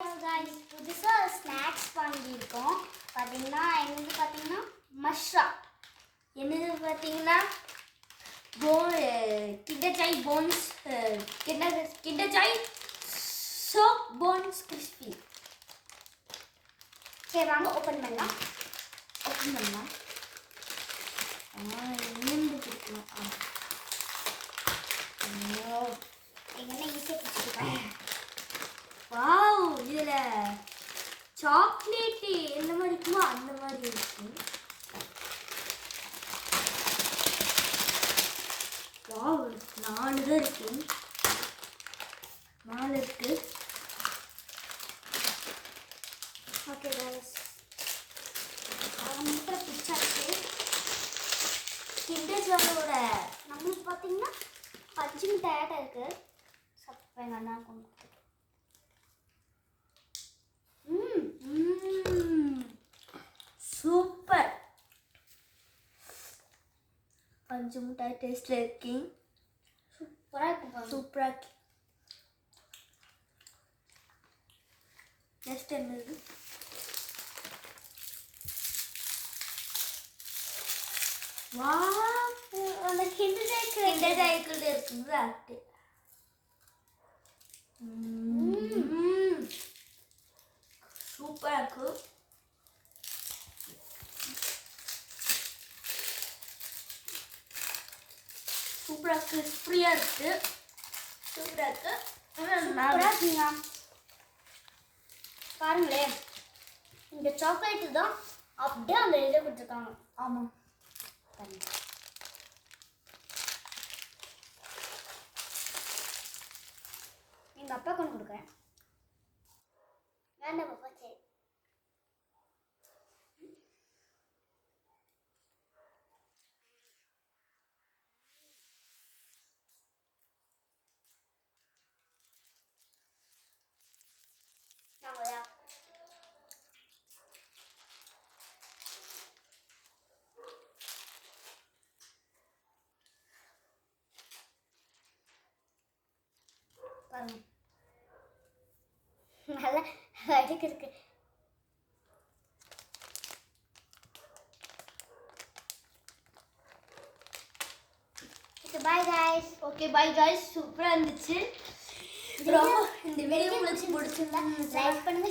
Guys புதுசாக snacks வாங்கியிருக்கோம். பார்த்தீங்கன்னா என்னது பார்த்தீங்கன்னா மஷ்ரா என்னது பார்த்தீங்கன்னா போ கிண்டர் போன்ஸ் கிண்டர் கிண்டச்சாய் சோப் போன்ஸ் கிறிஸ்பி சரி வாங்க ஓப்பன் பண்ணலாம். ஓப்பன் பண்ணலாம். சாக்லேட்டு என்ன மாதிரி இருக்குமோ அந்த மாதிரி இருக்கு. வாவ் நாலு தான் இருக்கு. நாலு இருக்கு. ஓகே கைஸ் முட்டை பிடிச்சாச்சு கிண்டர் ஜாயோட நம்மளுக்கு பார்த்தீங்கன்னா பஞ்சு மிட்டாயாட்டம் இருக்குது சப்ப எங்கள் அண்ணா கொண்டு பஞ்சு மிட்டாய் டேஸ்ட்ல இருக்கீங்க சூப்பராக இருக்கு சூப்பராக இருக்கு நெக்ஸ்ட் என்னது வா அந்த கிண்டர் ஜாய்க்கு கிண்டர் ஜாய்க்குள்ள இருக்குது அது சூப்பராக இருக்கு சூப்பராக கிறிஸ்பியாக இருக்கு. சூப்பராக இருக்கு சூப்பராக இருக்குங்க பாருங்களேன். இந்த சாக்லேட்டு தான் அப்படியே அந்த இதை கொடுத்துருக்காங்க. ஆமாம் எங்கள் அப்பா கொண்டு கொடுக்குறேன். வேண்டாம் பாப்பா சரி நல்லா அடிக்கு இருக்கு okay bye guys okay bye guys சூப்பராக இருந்துச்சு ரொம்ப இந்த வீடியோ உங்களுக்கு பிடிச்சிருந்தா லைக் பண்ணுங்க